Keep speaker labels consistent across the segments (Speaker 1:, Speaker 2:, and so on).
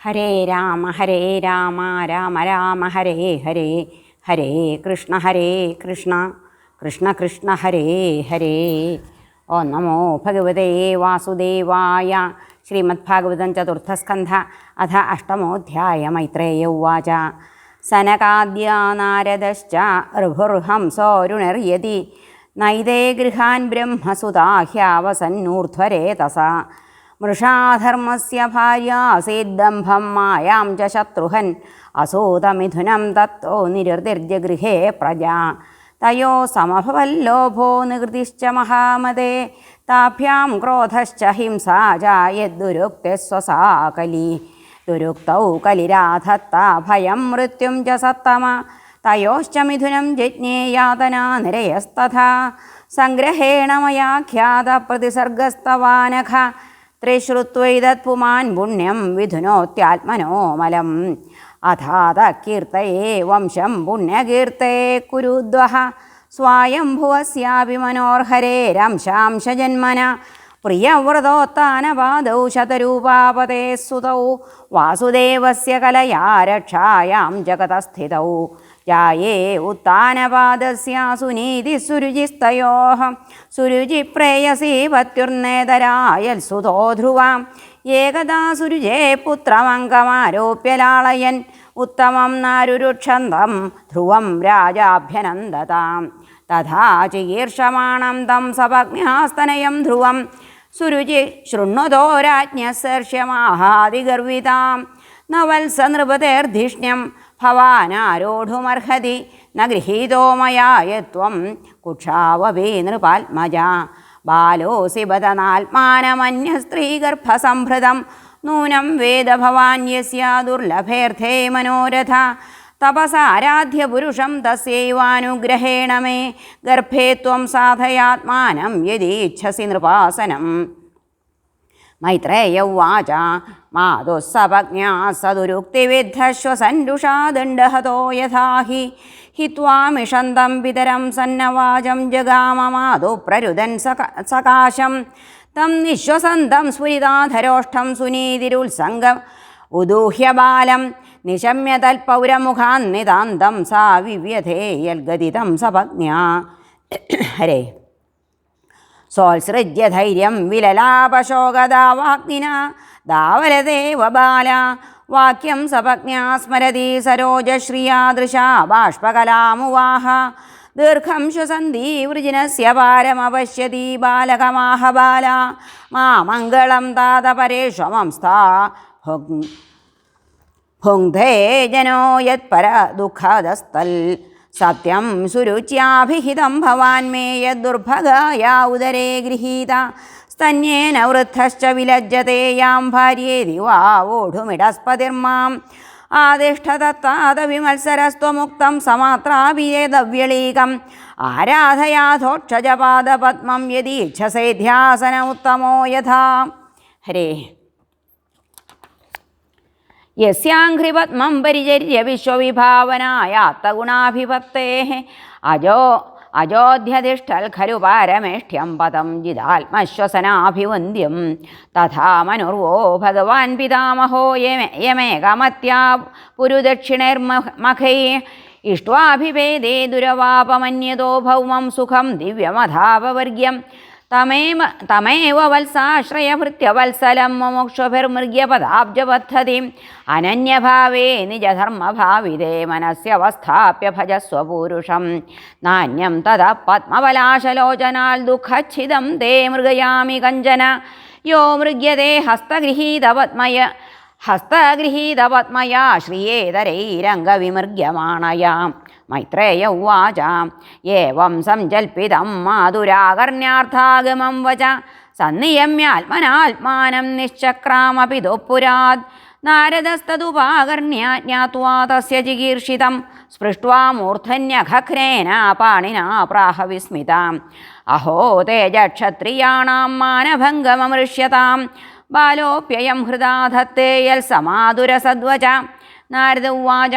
Speaker 1: ഹരേ രാമ ഹരേ രാമ രാമ രാമ ഹരേ ഹരേ ഹരേ കൃഷ്ണ ഹരേ കൃഷ്ണ കൃഷ്ണ കൃഷ്ണ ഹരേ ഹരേ. ഓ നമോ ഭഗവതേ വാസുദേവായ ശ്രീമദ്ഭാഗവതം ചതുർത്ഥസ്കന്ധ അഥ അഷ്ടമോധ്യായ മൈത്രേയ ഉവാച. സനകാദ്യ നാരദശ്ച ഋഭുർഹംസോരുണിർയതി നൈതേ ഗൃഹാൻ ബ്രഹ്മസുതാഹ്യാവസന്നൂർധ്വരേതസ മൃഷാധർമ്മസ്യ ഭാര്യാസീദ്ദംഭം മായാം ച ശത്രുഹൻ. അസൂതമിഥുനം തത്തോ നിരുതിർജ ഗൃഹേ പ്രജാ. തയോ സമഭവല്ലോഭോ നികൃതിശ്ച മഹാമതേ. താഭ്യാം ക്രോധശ്ച ഹിംസാ ചായദ്ദുരുക്തെ സ്വസാകലി. ദുരുക്തൗ കലിരാധത്ത ഭയം മൃത്യും ച സത്തമ. തയോശ്ച മിഥുനം ജജ്ഞേയാതനാ നിരയസ്തഥാ. സംഗ്രഹേണ മയാഖ്യാത പ്രതിസർഗസ്തവാനഘ ത്രിശ്രുത്വൈതത് പുമാൻ പുണ്യം വിധുനോത്യാത്മനോമലം അഥാത കീർത്തയേ വംശം പുണ്യകീർത്തേ കുരുദ്വഹ. സ്വായംഭുവസ്യാപി മനോർഹരേരംശാംശജന്മന പ്രിയവ്രതോത്താനപാദൗ ശതരൂപാപതേ സുതൗ വാസുദേവസ്യ കലയാ രക്ഷായാം ജഗതസ്ഥിതൗ. ജായേ ഉത്താനപാദസ്യാസുനീതി സുരുചിസ്തയോ സുരുചി പ്രേയസി പത്യുർനേതരായൽ സുതോ ധ്രുവാം ഏകദാ സുരുജേ പുത്രമംഗമാരോപ്യലാളയൻ. ഉത്തമം നാരുരുക്ഷന്തം ധ്രുവം രാജാഭ്യനന്ദതാം. തഥാ ചികീർഷമാണം തം സപജ്ഞാസ്തനയം ധ്രുവം. സുരുചി ശൃണ്ണുതോ രാജ്ഞസർഷ്യമാഹാദിഗർവിതാം ന വത്സ നൃപതേർധിഷ്ണ്യം ഭവാനാരോഢുമർഹതി ന ഗൃഹീതോ മയായത്വം കുക്ഷാവപി നൃപാത്മജ. ബാലോസി ബദനാത്മാനമന്യ സ്ത്രീഗർഭസംഭൃതം നൂനം വേദഭവാന്യസ്യ ദുർലഭേർഥേ മനോരഥ. തപസാരാധ്യ പുരുഷം തസ്യൈവാനുഗ്രഹേണ മേ ഗർഭേ ത്വം സാധയാത്മാനം യദീച്ഛസി നൃപാസനം. മൈത്രേയ ഉവാച. മാതുസ്സപജ്ഞാ സദുരുക്തിവിദ്ധശ്വസൻരുഷാ യഥാഹി. യഥാ ഹി ത്വാമിഷന്തം പിതരം സന്നവാചം ജഗാമ മാതു പ്രരുദൻ സക സകാശം. തം നിശ്വസന്തം സ്ഫുരിതാധരോഷ്ടം സുനീതിരുത്സംഗം ഉദൂഹ്യ ബാലം നിശമ്യ നിതാന്തം സാ വിവ്യഥേയൽഗതിതം സപജ്ഞാ ഹരേ. സോത്സൃജ്യ ധൈര്യം വിലലാപശോകദാവാഗ്നിന. ദാവലദേവ ബാല. വാക്യം സപജ്ഞാ സ്മരതി സരോജശ്രിയാദൃശാ ബാഷ്പകലാമുവാഹ. ദീർഘം ശ്വസന്തി വൃജിനസ്യ പാരമപശ്യതി ബാലകമാഹ ബാല. മാ മംഗളം താത പരേഷ്വമംസ്ഥാ ഭുങ്ധേ ജനോ യത്പര ദുഃഖാദസ്തൽ. സത്യം സുരുച്യാഭിഹിതം ഭവാൻ മേ യദ്ദുർഭഗായ ഉദരേ ഗൃഹീത. സ്തന്യേന വൃദ്ധശ്ച വിലജ്ജതേ യാം ഭാര്യേതി വാ വോഢുമിടസ്പതിർമാം ആദിഷ്ഠതത്താദവിമത്സരസ്ത്വമുക്തം സമാത്രാഭിയേതവ്യളീകം ആരാധയാധോക്ഷജപാദപത്മം യദീച്ഛസേധ്യാസന ഉത്തമോ യഥാ. ഹരേ. യസ്യാഘ്രിപത്മം പരിചര്യ വിശ്വവിഭാവനായാത്തഗുണാഭിപത്തേ അജോ അജോധ്യതിഷ്ഠൽ ഖലു പാരമേഷ്ഠ്യം പദം ജിതാത്മശ്വസനാഭിവന്ദ്യം തഥാ മനുർവോ ഭഗവാൻ പിതാമഹോ യമേ യമേകമത്യാ പുരുദക്ഷിണൈർമഖൈ ഇഷ്ട്വാഭിഭേദേ ദുരവാപമന്യതോ ഭൗമം സുഖം ദിവ്യമധാപവർഗ്യം തമേവ തമേവ വത്സാശ്രയഭൃത്യവത്സലം മുമുക്ഷുഭിർമൃഗ്യപദാബ്ജപദ്ധതിം അനന്യഭാവേ നിജധർമ്മഭാവിതേ മനസ്യവസ്ഥാപ്യ ഭജസ്വപൂരുഷം നാന്യം തത പത്മവലാശലോചനാൽ ദുഃഖച്ഛിതം തേ മൃഗയാമി കഞ്ചന. യോ മൃഗ്യതേ ഹസ്തഗൃഹീതപത്മയ ഹസ്തഗൃഹീതപത്മയാ ശ്രിയേതരൈരംഗവിമൃഗ്യമാണയാം. മൈത്രേയ ഉവാച. ഏവം സംജൽപ്പിതം മാതുരാകർണ്യാർത്ഥാഗമം വച. സന്നിയമ്യാത്മനാത്മാനം നിശ്ചക്രാമപി ദുഃപുരാത് നാരദസ്തതുപാകർണ്യ ജ്ഞാത്വാ തസ്യ ചികീർഷിതം. സ്പൃഷ്ട്വാ മൂർധന്യഘ്നേന പാണിനാ പ്രാഹ വിസ്മിതാം അഹോ തേജക്ഷത്രിയാണാം മാനഭംഗമമൃഷ്യതാം ബാലോപ്യയം ഹൃദാധത്തേയൽ ധത്തേ യൽ സമാതുരസദ്വച നാരദ ഉവാച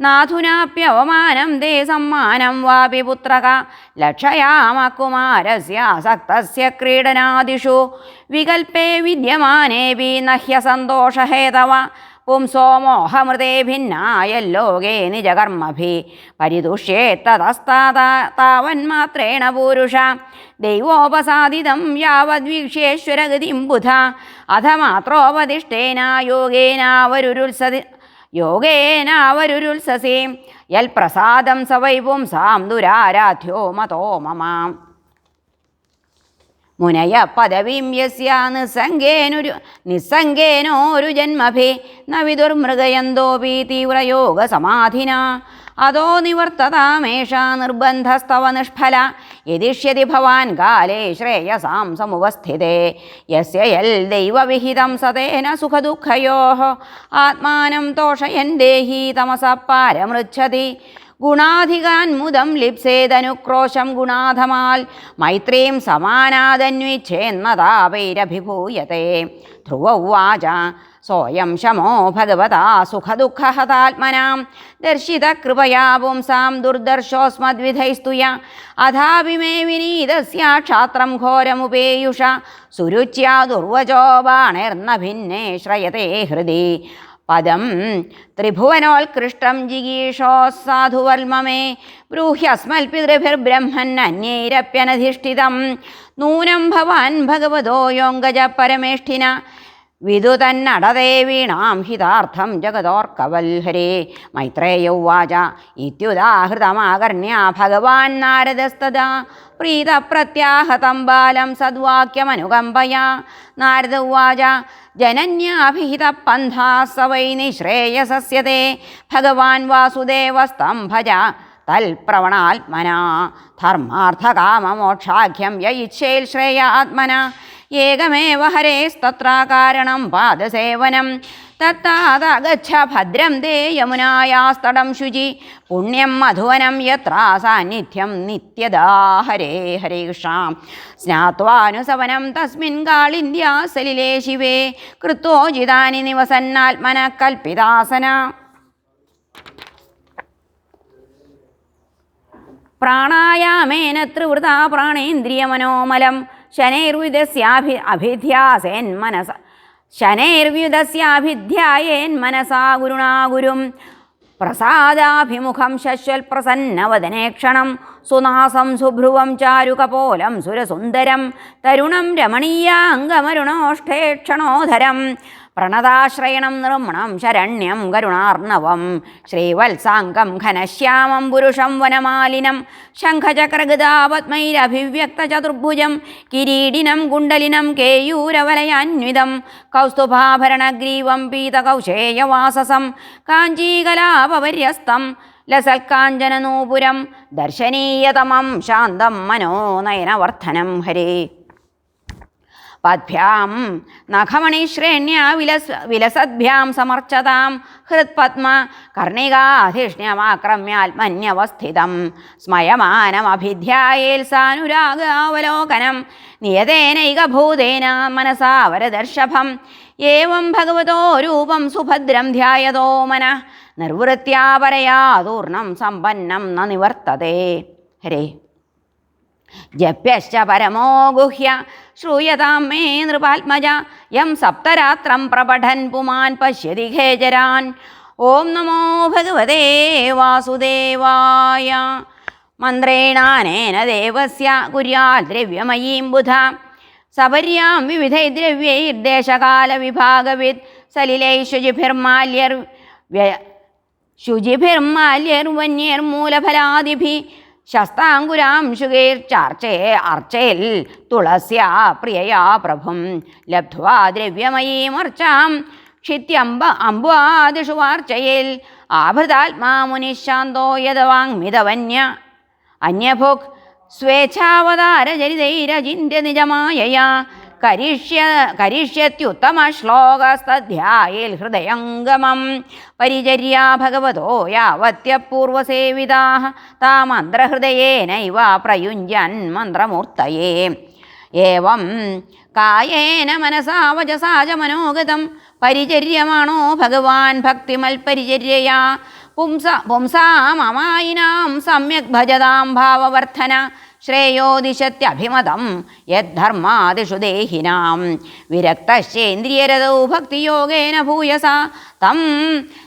Speaker 1: നാഥുനാപ്യവമാനം ദേ സമ്മാനം വാപി പുത്രക. ലക്ഷയാമകുമാരസ്യാസക്തസ്യ ക്രീഡനാദിഷു. വികൽപ്പേ വിദ്യമാനേപി നഹ്യ സന്തോഷഹേതവ പുംസോ മോഹമൃതേ ഭിന്നായല്ലോകേ നിജകർമ്മഭി. പരിതുഷ്യേത്തതസ്താവന്മാത്രേണ പൂരുഷ. ദൈവോപസാദിതം യാവദ്വീക്ഷ്യേശ്വരഗതിം ബുധ. അധ മാത്രോപതിഷ്ഠേന യോഗേനാവരുരുത്സതി യോഗേനാവരുരുത്സസി. യൽ പ്രസാദം സ വൈ പുംസാം ദുരാരാധ്യോ മതോ മമാം. മുനയ പദവീം യസ്യാ നിസ്സംഗേനൊരു നിസ്സംഗേനോരു ജന്മഭേ ന വിദുർമൃഗയന്തോപി തീവ്രയോഗ സമാധിന അതോ നിവർത്തതാമേഷ നിർബന്ധസ്തവ നിഷ്ഫല യതിഷ്യതി ഭവാൻ കാലേ ശ്രേയസാം സമുപസ്ഥിതേ. യസ്യ യൽ ദൈവവിഹിതം സതേന സുഖദുഃഖയോ ആത്മാനം തോഷയൻ ദേഹി തമസ പാരമൃച്ഛതി. ഗുണാധികാൻ മുദം ലിപ്സേതനുക്രോശം ഗുണാധമാൽ. മൈത്രീം സമാനാദന്വിച്ഛേന്നതാപൈരഭിഭൂയത്തെ ധ്രുവ ഉവാച സോയം ശമോ ഭഗവതാ സുഖദുഃഖഹതാത്മനാം. ദർശിത കൃപയാ പുംസാം ദുർദർശോസ്മദ്വിധൈസ്തുയ. അഥാപി മേ വിനീതസ്യ ക്ഷാത്രം ഘോരമുപേയുഷ സുരുച്യാ ദുർവചോ ബാണേർന്ന ഭിന്നേ ശ്രയതേ ഹൃദി. പദം. ത്രിഭുവനോത്കൃഷ്ടം ജിഗീഷോ സാധുവർമ്മമേ. ബ്രൂഹ്യസ്മൽപിതൃഭിർബ്രഹ്മന്നന്യൈരപ്യനധിഷ്ഠിതം നൂനം ഭവാൻ ഭഗവതോ യോങ്കജ പരമേഷ്ഠിന. വിദുതന്നടതേ വീണാം ഹിതാർത്ഥം ജഗതോർക്കവൽഹരേ മൈത്രേയ ഉവാച ഇത്യുദാഹൃതമാകർണ്യ ഭഗവാൻ നാരദസ്തദാ. പ്രീതപ്രത്യാഹതം ബാലം സദ്വാക്യമനുകമ്പയാ. നാരദ ഉവാച ജനന്യാഭിഹിത പന്ഥാ സ വൈ നിശ്രേയസസ്യത്തെ ഭഗവാൻ വാസുദേവസ്തം ഭജ തൽപ്രവണാത്മനാ. ധർമാർത്ഥകാമമോക്ഷാഖ്യം യ ഇച്ഛേൽ ശ്രേയാത്മന. ഏകമേവ ഹരേസ്തത്ര കാരണം പാദസേവനം. തത്താതഗച്ഛ ഭദ്രം തേ യമുനായാസ്തടം ശുചി. പുണ്യം മധുവനം യത്ര സാന്നിധ്യം നിത്യദാ ഹരേ ഹരേ കൃഷ്ണ. സ്നാത്വാനുസവനം തസ്മിൻ കാളിന്ത്യാസലിലേ ശിവേ. കൃത്വോചിതാനി നിവസന്നാത്മന കൽപ്പിതാസന പ്രാണായാമേന ത്രിവൃത പ്രാണേന്ദ്രിയമനോമലം. ശനൈർവിദസ്യാഭി അഭിധ്യാസേന്മനസ ശനൈർവ്യുതസ്യാഭിധ്യായേന്മനസാ ഗുരുണാ ഗുരും പ്രസാദാഭിമുഖം ശശ്വൽ പ്രസന്നവദനേക്ഷണം സുനാസം സുഭ്രുവം ചാരുകപോലം സുരസുന്ദരം. തരുണം രമണീയാംഗമരുണോഷ്ഠേക്ഷണോധരം പ്രണതാശ്രയണം നൃമണം ശരണ്യം കരുണാർണവം ശ്രീവത്സാംഗം ഘനശ്യാമം പുരുഷം വനമാലിനം ശംഖചക്രഗതാപത്മൈരഭിവ്യക്തചതുർഭുജം കിരീടിനം കുണ്ടലിനം കേയൂരവലയാന്വിതം കൗസ്തുഭാഭരണഗ്രീവം പീതകൗശേയവാസസം കാഞ്ചീകലാപവര്യസ്തം ലസൽക്കാഞ്ചനനൂപുരം ദർശനീയതമം ശാന്തം മനോനയനവർദ്ധനം. ഹരേ പദ്ഭ്യാം നഖമണിശ്രേണ്യ വിലസ് വിലസദ്ഭ്യാം സമർച്ചതാം. ഹൃത്പത്മ കർണികാധിഷ്ണ്യമാക്രമ്യാത്മന്യവസ്ഥിതം സ്മയമാനമഭിധ്യായേൽ സാനുരാഗാവലോകനം നിയതേനൈകഭൂതേന മനസാ വരദർശഭം. ഏവം ഭഗവതോ രൂപം സുഭദ്രം ധ്യായതോ മന. നിർവൃത്യാപരയാതൂർണം സമ്പന്നം ന നിവർത്തതേ. ഹരേ. ജപ്യശ്ച പരമോ ഗുഹ്യ ശ്രൂയതാം മേ നൃപാത്മജ യം സപ്തരാത്രം പ്രപഠൻ പുമാൻ പശ്യതി ഖേചരാൻ ഓം നമോ ഭഗവതേ വാസുദേവായ. മന്ത്രേണാനേന ദേവസ്യ കുര്യാൽ ദ്രവ്യമയീം ബുധ. സപര്യാം വിവിധൈ ദ്രവ്യൈർദേശകാലവിഭാഗവിത് സലിലൈശുചിഭിർമാല്യർ വ്യ ശുചിഭിർമാല്യർവന്യർമൂലഫലാദിഭി ശസ്താങ്കുരാം ശുകൈർച്ചാർച്ചേ അർച്ചയിൽ തുളസ്യാ പ്രിയയാ പ്രഭും. ലബ്ധ്വാ ദ്രവ്യമയീമർച്ചാം ക്ഷിത്യംബ അമ്പുവാദിഷു വാർച്ചയിൽ. ആഭൃതാത്മാ മുനിശാന്തോ യദവാങ്മിതവന്യ അന്യഭുക് സ്വേച്ഛാവതാരചരിതൈരചിന്യ നിജമായയാ കരിഷ്യ കരിഷ്യത്യുത്തമ ശ്ലോകസ്തധ്യായിൽ ഹൃദയംഗമം. പരിചര്യാ ഭഗവതോ യാവത്യപൂർവസേവിതാ താ മന്ത്രഹൃദയേനൈവ പ്രയുഞ്ജൻ മന്ത്രമൂർത്തയേ. ഏവം കായേന മനസാ വചസാ മനോഗതം പരിചര്യമാണോ ഭഗവാൻ ഭക്തിമൽപരിചര്യയാ. പുംസ പുംസാമമായിനാം സമ്യക് ഭജതാം ഭാവവർദ്ധന ശ്രേയോ ദിശത്യഭിമതം യദ്ധർമാദിഷു ദേഹിനാം. വിരക്തശ്ചേന്ദ്രിയരതൗ ഭക്തിയോഗേന ഭൂയസ. തം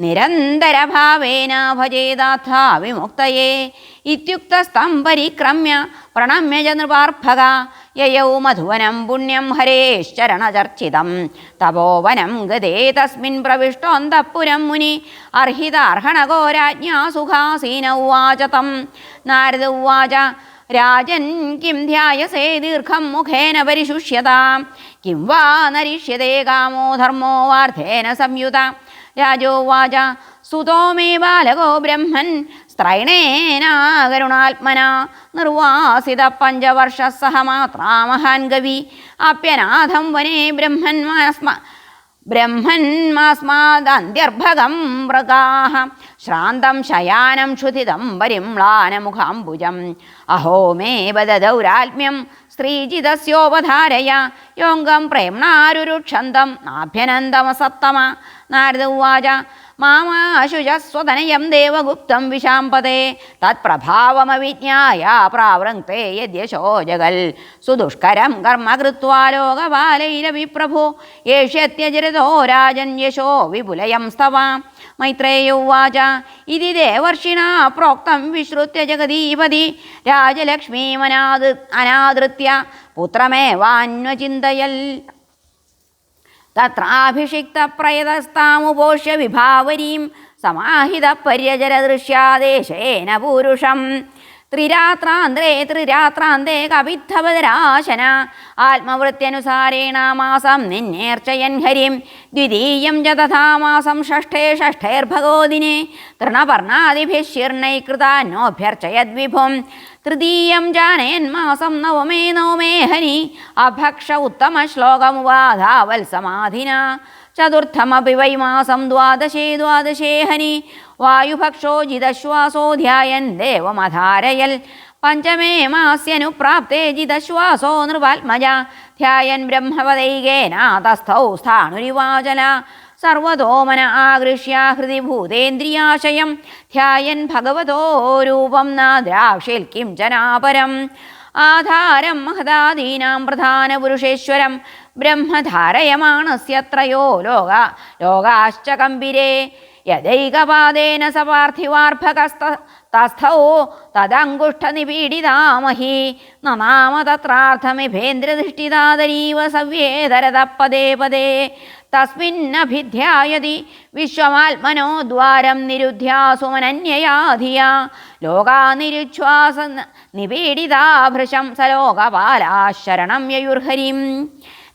Speaker 1: നിരന്തരഭാവേന ഭജേദാഥ വിമുക്തയേ. ഇത്യുക്തസ്തം പരിക്രമ്യ പ്രണമ്യ ച നൃപാർഭക യയൗ മധുവനം പുണ്യം ഹരേശ്ചരണചർച്ചിതം. തപോവനം ഗതേ തസ്മിൻ പ്രവിഷ്ടോന്തഃപുരം മുനി. അർഹിതാർഹണഗോരാജ്ഞാ സുഖാസീന തം. നാരദ ഉവാച രാജൻ കിം ധ്യായസേ ദീർഘം മുഖേന പരിശുഷ്യതാം. കിം വാ നരിഷ്യതേ കാമോ ധർമ്മോ വാർദ്ധേന സംയുത. രാജോവാച സുതോ മേ ബാലകോ ബ്രഹ്മൻ സ്ത്രൈണേനാകരുണാത്മന നിർവാസിത പഞ്ചവർഷ സഹ മാത്രാ മഹാൻ കവി അപ്യനാഥം വനേ ബ്രഹ്മന്മാസ്മ ബ്രഹ്മന്മാസ്മാദന്ത്യർഭകം മൃഗാഹ. ശ്രാന്തം ശയാനം ക്ഷുതിതം പരിമ്ലാനമുഖാംബുജം അഹോ മേ വദൗരാത്മ്യം സ്ത്രീജിതസ്യോപധാരയ യോംഗം പ്രേംണാരുരുക്ഷന്തം നാഭ്യനന്ദമസത്തമ. നാരദ ഉവാച മാമാശുജസ്വതനയം ദേവഗുപ്തം വിശാംപതേ. തത്പ്രഭാവമവിജ്ഞായ പ്രാവൃങ്ക്തേ യദ്യശോ ജഗൽ സുദുഷ്കരം കർമ്മ കൃത്വാ ലോകപാലൈരവിപ്രഭു ഏഷ്യത്യജരതോ രാജൻ യശോ വിപുലയം സ്തവാം. മൈത്രേയ ഉവാച ഇതി ദേവർഷിണ പ്രോക്തം വിശ്രുത്യ ജഗദീപതി. രാജലക്ഷ്മീമനാദ് അനാദൃത്യ. പുത്രമേവാന്വചിന്തയൽ. തത്രാഭിഷിക്തപ്രയതസ്താമുപോഷ്യ വിഭാവരീം സമാഹിത പര്യചരദൃശ്യാദേശേന പൂരുഷം. ത്രിരാത്രാന്തേ ത്രിരാത്രാന്തേ കവിദ്ധവരാശന ആത്മവൃത്യനുസാരേണ മാസം നിന്നേർച്ചയൻ ഹരിം. ദ്വിതീയം ച തഥാ മാസം ഷഷ്ഠേ ഷഷ്ഠേർഭഗോദിനെ. തൃണപർണാദിഭിശീർണൈകൃതാനോഭ്യർച്ചയദ്വിഭും തൃതീയം ജാനയന്മാസം നവമേ നവമേ ഹനി അഭക്ഷ ഉത്തമശ്ലോകമുവാധാവത്സമാധിന ചതുർത്ഥമപി വൈ ദ്വാദശേ ദ്വാദശേ ഹനി വായുഭക്ഷോ ജിതശ്വാസോ ധ്യായൻ ദേവമധാരയൽ പഞ്ചമേ മാസ്യനുപ്രാപ്തേ ജിതശ്വാസോ നൃപാത്മജ ധ്യായൻ ബ്രഹ്മപദൈകേന തസ്ഥൗ സ്ഥാണുരിവാചല സർവതോമന ആകൃഷ്യ ഹൃദി ഭൂതേന്ദ്രിയാശയം ധ്യായൻ ഭഗവതോ രൂപം നാദ്രാക്ഷിൽ കിം ജനാപരം ആധാരം മഹദാദീനാം പ്രധാനപുരുഷേശ്വരം ബ്രഹ്മധാരയമാണസ്യത്രയോ ലോക ലോകാശ്ചകമ്പിരേ യഥൈകപാദേന സപാർത്ഥിവാർഭകസ്ത തസ്ഥോ തദങ്കുഷ്ഠനിപീഡിതാമഹി. നനാമ തത്രാർത്ഥമിഭേന്ദ്രദൃഷ്ടിതാദരീവ സവ്യേതരത പദേ പദേ തസ്മിന്നഭിധ്യായതി വിശ്വമാത്മനോ ദ്വാരം നിരുധ്യാസുമനന്യയാ ധിയാ ലോകാനിരുച്ഛ്വാസ നിപീഡിതാഭൃശം സലോകപാലാശരണം യയുർഹരിം.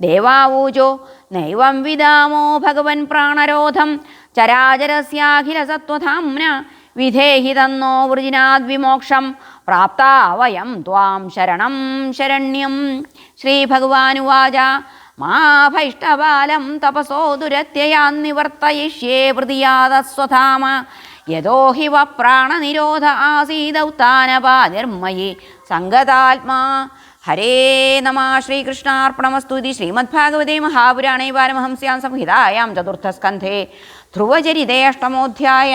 Speaker 1: ദേവാവൂചോ നൈവം വിദാമോ ഭഗവൻ പ്രാണരോധം ചരാചരസ്യാഖില സത്വധാംന വിധേഹി തന്നോ വൃജിനാദ്വിമോക്ഷം പ്രാപ്ത വയം ത്വാം ശരണം ശരണ്യം. ശ്രീഭഗവാനുവാച മാ ഭൈഷ്ടബാലം തപസോ ദുരത്യയാന്നിവർത്തയിഷ്യേ പ്രതിയാതസ്വധാമ യതോ ഹി വ പ്രാണനിരോധ ആസീദൗത്താനപാനിർമയി സംഗതാത്മാ ഹരേ നമ ശ്രീകൃഷ്ണാർപ്പണമസ്തുതി ശ്രീമദ്ഭാഗവതേ മഹാപുരാണേ പാരമഹംസ്യാം സംഹിതായാം ചതുർത്ഥസ്കന്ധേ ധ്രുവചരിതേ അഷ്ടമോധ്യായ.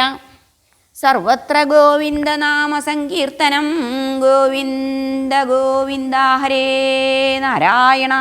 Speaker 1: സർവത്ര ഗോവിന്ദനാമസങ്കീർത്തനം ഗോവിന്ദ ഗോവിന്ദ ഹരേ നാരായണ.